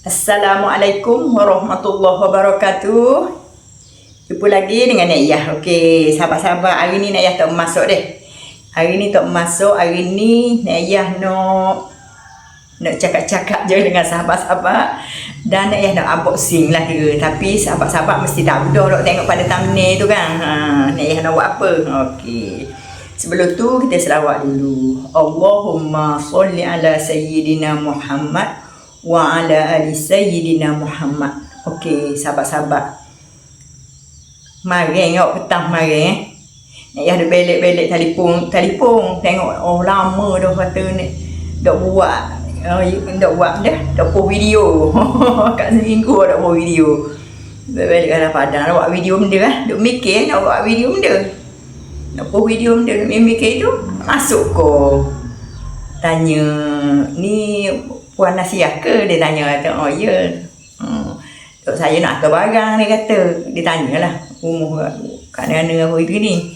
Assalamualaikum warahmatullahi wabarakatuh. Jumpa lagi dengan Nek Yah. Okey, sahabat-sahabat, hari ni Nek Yah tak masuk deh. Hari ni tak masuk, hari ni Nek Yah nak nak cakap-cakap je dengan sahabat-sahabat dan Nek Yah nak unboxing lah kira. Tapi sahabat-sahabat mesti dah dah nak tengok pada thumbnail tu kan. Ha, Nek Yah nak buat apa? Okey. Sebelum tu kita selawat dulu. Allahumma salli ala sayyidina Muhammad wa ala ali sayyidina Muhammad. Okey, sahabat-sahabat. Mari tengok petang mari eh. Nak ada belik-belik telefon, telefon tengok oh lama dah kata ni dak buat dak buat dah dak post video. Kat seminggu dak post video. Balik kat padang nak buat video benda lah. Duk mikir nak buat video benda. Nak post video benda duk mikir tu masuk ko. Tanya ni puan nasiah ke dia tanya kata oh ya. Hmm. Tok saya nak hantar barang dia kata. Dia tanyalah umur kat mana apa itu ni?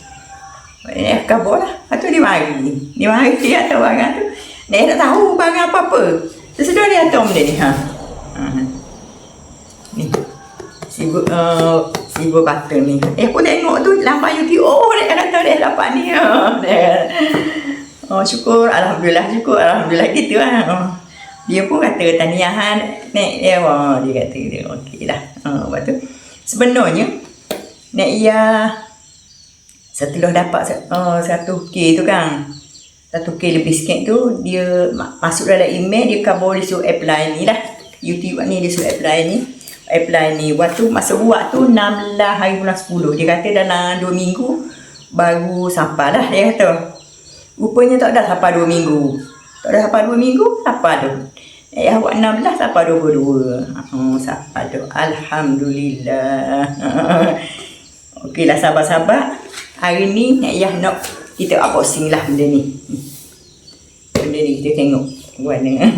Eh kabur lah. Lepas tu dia mari. Dia mari dia hantar barang tu. Dia tak tahu barang apa-apa. Sesudah dia hantar benda ni. Ha. ha. ni. Sibuk uh, sibuk kata ni. Eh aku tengok tu lambat YouTube. Oh dia kata dia dapat ni. Ha. oh syukur. Alhamdulillah syukur. Alhamdulillah gitu lah. oh dia pun kata taniahan nek dia wah dia kata dia okey lah. Ha lepas tu sebenarnya nek ia setelah dapat uh, satu K tu kan satu K lebih sikit tu dia masuk dalam email dia kabur dia suruh apply ni lah. YouTube ni dia suruh apply ni. Apply ni. Waktu masa buat tu 16 hari bulan 10 dia kata dalam 2 minggu baru sampai lah dia kata. Rupanya tak dah sampai 2 minggu. Tak dah sampai 2 minggu sampai tu Eh, awak 16 sampai 22. Oh, sampai tu. Alhamdulillah. Okeylah sahabat-sahabat. Hari ni Nek Yah nak kita unboxing lah benda ni. Benda ni kita tengok. Warna.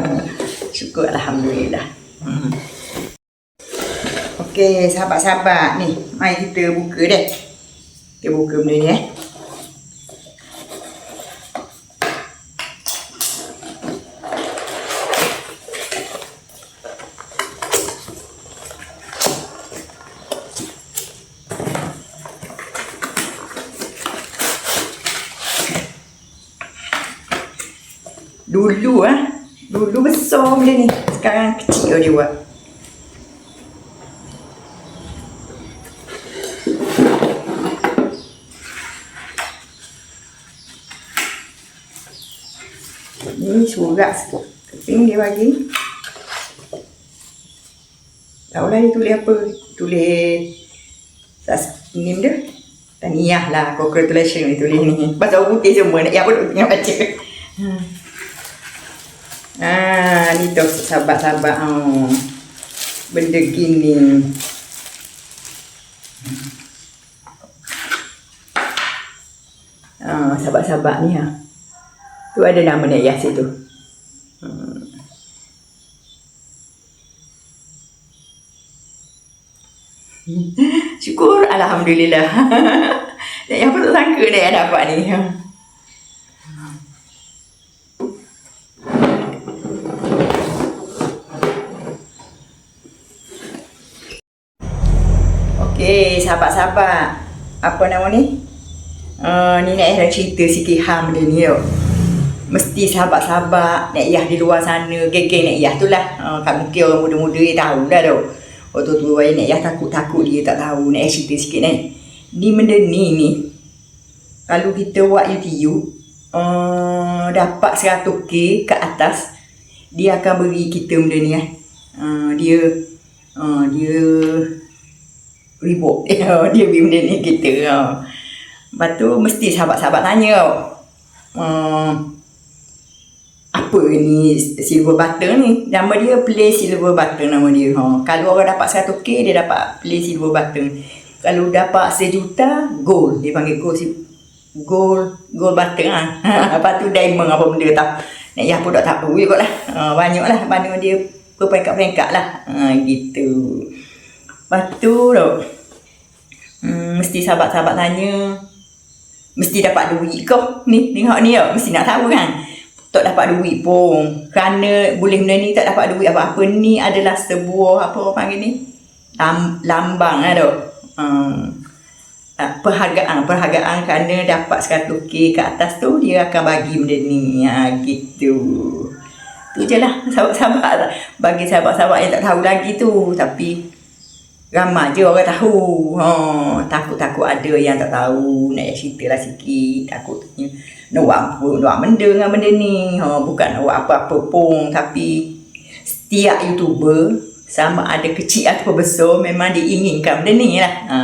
Syukur Alhamdulillah. Okey sahabat-sahabat ni. Mari kita buka deh. Kita buka benda ni eh. Dulu ah, dulu besar benda ni. Sekarang kecil dia buat. Ni surat keping dia bagi. Tahu lah dia tulis apa. Tulis sas dia. Tahniah lah. Congratulations dia tulis ni. Pasal putih semua. Nak yang apa tu tengok baca. Hmm. Ah, ni tu sahabat-sahabat. Oh. Benda gini. Ah, sahabat-sahabat ni ha. Tu ada nama Nek Yas itu. Syukur Alhamdulillah. Yas pun tak sangka Nek dapat ni. Okey, sahabat-sahabat. Apa nama ni? Uh, ni nak ada cerita sikit ham dia ni tau. Mesti sahabat-sahabat Nek Yah di luar sana, geng-geng Nek Yah tu lah. Uh, kat mungkin orang muda-muda dia tahu dah tau. Waktu tu Nek Yah takut-takut dia tak tahu. Nek Yah cerita sikit ni. Ni benda ni ni. Kalau kita buat YouTube, uh, dapat 100k ke atas, dia akan beri kita benda ni eh. Uh, dia uh, dia ribut. Dia beli benda ni kita ha. lepas tu mesti sahabat-sahabat tanya tau. Uh, apa ni silver butter ni? Nama dia play silver butter nama dia ha. kalau orang dapat 100k dia dapat play silver butter. Kalau dapat sejuta gold. Dia panggil gold gold gold butter ha. lepas tu diamond apa benda tak nak ya pun tak tahu juga lah. Ha, banyak lah mana dia berperingkat-peringkat lah. Ha, gitu Lepas tu tu hmm, Mesti sahabat-sahabat tanya. Mesti dapat duit kau. Ni tengok ni tau. Mesti nak tahu kan? Tak dapat duit pun. Kerana boleh benda ni tak dapat duit apa-apa. Ni adalah sebuah apa orang panggil ni? Lam, lambang lah tu. Hmm. Ah, perhargaan perhargaan kerana dapat 100k ke atas tu dia akan bagi benda ni. Ha, gitu. Tu je lah sahabat-sahabat. Bagi sahabat-sahabat yang tak tahu lagi tu. Tapi ramai je orang tahu ha, takut-takut ada yang tak tahu nak cerita lah sikit takutnya buat apa nak benda dengan benda ni ha, bukan nak apa-apa pun tapi setiap youtuber sama ada kecil atau besar memang diinginkan benda ni lah ha.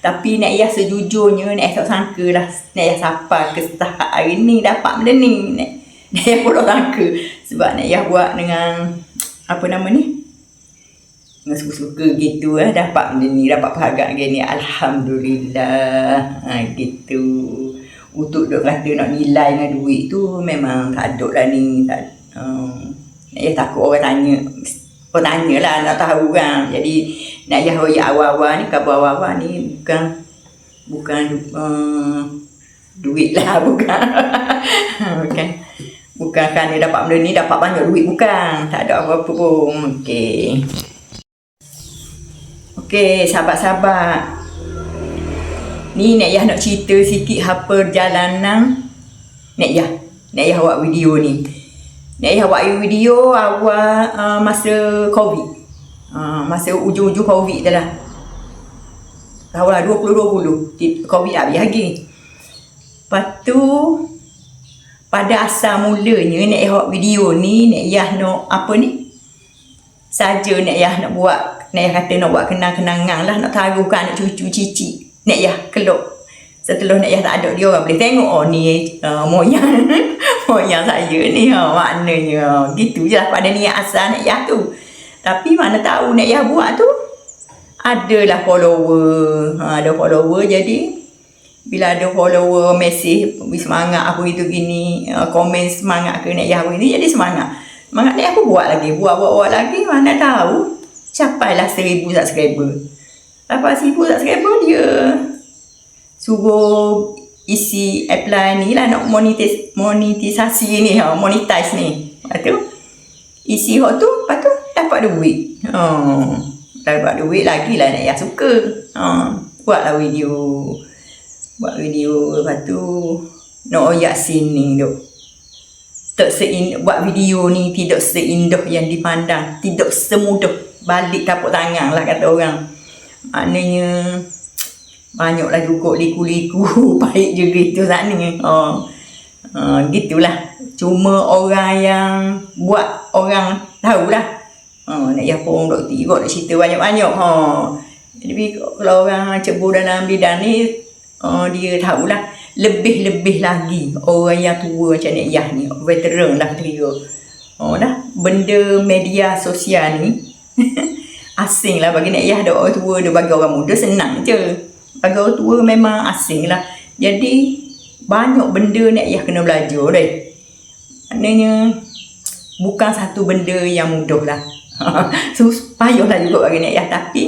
Tapi nak ya sejujurnya nak tak sangka lah nak ya siapa ke tahap hari ni dapat benda ni. Nak nak ya pun sangka sebab nak ya buat dengan apa nama ni? Dengan suka-suka gitu eh dapat ni dapat penghargaan gini alhamdulillah. Ha, gitu. Untuk dok kata nak nilai dengan duit tu memang tak ada lah ni. Tak, um, ya takut orang tanya. Orang tanya lah nak tahu kan. Jadi nak ya hoya awal-awal ni kabar awal-awal ni bukan bukan uh, duit lah bukan bukan bukan kerana dapat benda ni dapat banyak duit bukan tak ada apa-apa pun okey okey sahabat-sahabat ni nak ya nak cerita sikit apa perjalanan nak ya nak ya buat video ni nak ya buat video awal uh, masa covid Ha, masa ujung-ujung COVID tu lah. Tahu lah 2020 COVID habis lagi. Lepas tu pada asal mulanya nak buat video ni nak yah nak apa ni? Saja nak yah nak buat nak yah kata nak buat kenang-kenangan lah nak taruhkan anak cucu cici. Nak yah kelok. Setelah nak yah tak ada dia orang boleh tengok oh ni uh, moyang moyang saya ni ha, maknanya gitu je lah pada niat asal nak yah tu. Tapi mana tahu nak ya buat tu adalah follower. Ha, ada follower jadi bila ada follower mesej semangat aku itu gini uh, komen semangat ke nak ya ini jadi semangat. Semangat ni aku buat lagi, buat-buat lagi mana tahu capailah seribu subscriber. Lepas seribu subscriber dia suruh isi apply ni lah nak monetis, monetisasi ni ha, monetize ni. Lepas tu isi hot tu lepas tu dapat duit. Oh. Dapat duit lagi lah nak yang suka. Oh. Buatlah video. Buat video lepas tu nak oyak sini tu. Tak buat video ni tidak seindah yang dipandang, tidak semudah balik kapuk tangan lah kata orang. Maknanya banyaklah juga liku-liku baik juga tu sana. Oh. Uh, gitulah. Cuma orang yang buat orang tahulah. Ha, nak ya pun dok tiga nak cerita banyak-banyak. Ha. Jadi kalau orang cebur dalam bidang ni uh, dia tahulah lebih-lebih lagi orang yang tua macam Nek Yah ni, veteran lah kira. Oh dah, benda media sosial ni asing lah bagi Nek Yah ada orang tua, dia bagi orang muda senang je. Bagi orang tua memang asing lah. Jadi banyak benda Nek Yah kena belajar deh. Maknanya bukan satu benda yang mudah lah. so payahlah juga bagi nak ya tapi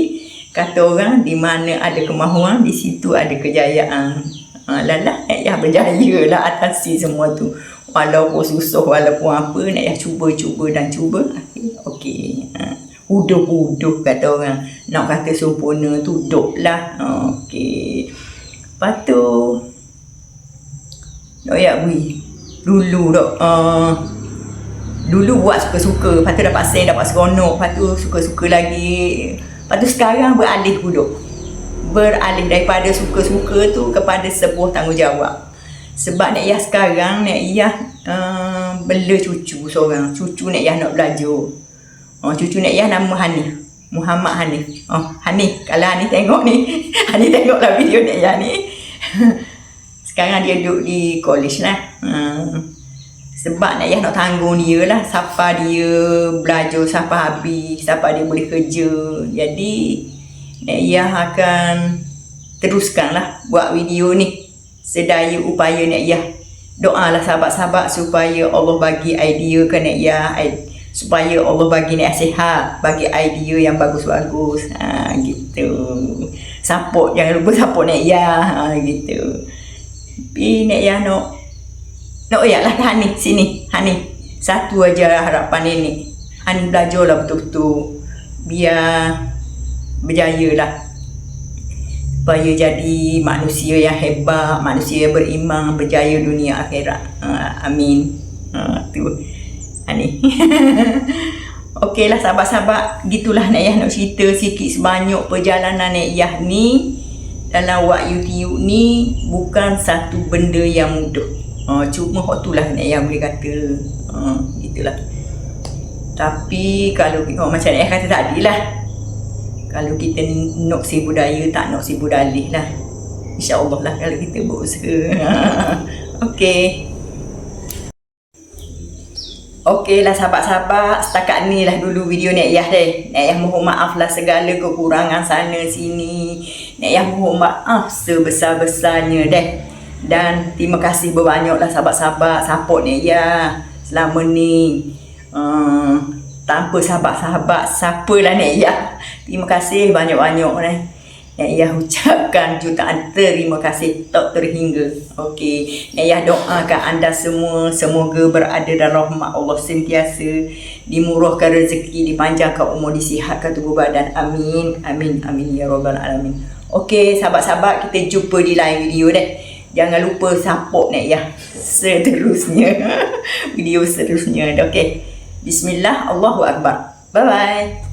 kata orang di mana ada kemahuan di situ ada kejayaan ha, lalah nak ya berjaya lah atasi semua tu walaupun susah walaupun apa nak ya cuba-cuba dan cuba okey ha. Huduh-huduh kata orang Nak kata sempurna tu duk lah Okey Lepas tu Nak ya bui Dulu dok uh, Dulu buat suka-suka, lepas tu dapat sen, dapat seronok, lepas tu suka-suka lagi. Lepas tu sekarang beralih pula. Beralih daripada suka-suka tu kepada sebuah tanggungjawab. Sebab Nek Yah sekarang, Nek Yah uh, bela cucu seorang. Cucu Nek Yah nak belajar. Oh, cucu Nek Yah nama Hanif. Muhammad Hanif. Oh, Hanif. Kalau Hanif tengok ni, Hanif tengoklah video Nek Yah ni. sekarang dia duduk di college lah. Uh, sebab nak ya nak tanggung dia lah siapa dia belajar siapa habis siapa dia boleh kerja jadi nak ya akan teruskan lah buat video ni sedaya upaya nak ya doa lah sahabat-sahabat supaya Allah bagi idea ke nak ya supaya Allah bagi nak sihat bagi idea yang bagus-bagus ha, gitu support jangan lupa support nak ya ha, gitu tapi nak ya No, oh ya lah Hanif sini. Hani, satu aja harapan nenek. Hani belajarlah betul-betul. Biar berjaya lah. Supaya jadi manusia yang hebat, manusia yang beriman, berjaya dunia akhirat. Ha, amin. Ha, tu. Hani. Okeylah sahabat-sahabat, gitulah Nek Yah nak cerita sikit sebanyak perjalanan Nek Yah ni dalam wak YouTube ni bukan satu benda yang mudah. Uh, cuma hak itulah Nek Yah boleh kata. Uh, gitulah. Tapi kalau oh, macam Nek Yah kata tadi lah. Kalau kita nak si budaya tak nak si budalih lah. InsyaAllah lah kalau kita berusaha. Okey. Okey lah sahabat-sahabat, setakat ni lah dulu video Nek Yah deh. Nek Yah mohon maaf lah segala kekurangan sana sini. Nek Yah mohon maaf sebesar-besarnya deh. Dan terima kasih berbanyak lah sahabat-sahabat support Nek Yah selama ni. Uh, tanpa sahabat-sahabat, siapalah Nek Yah. Terima kasih banyak-banyak deh. Nek Yah ucapkan jutaan terima kasih tak terhingga. Okey, Yah doakan anda semua semoga berada dalam rahmat Allah sentiasa, dimurahkan rezeki, dipanjangkan umur, disihatkan tubuh badan. Amin. Amin. Amin ya rabbal alamin. Okey, sahabat-sahabat, kita jumpa di lain video deh. Jangan lupa support Nek Yah seterusnya. video seterusnya. Okey. Bismillah, Allahu akbar. Bye bye.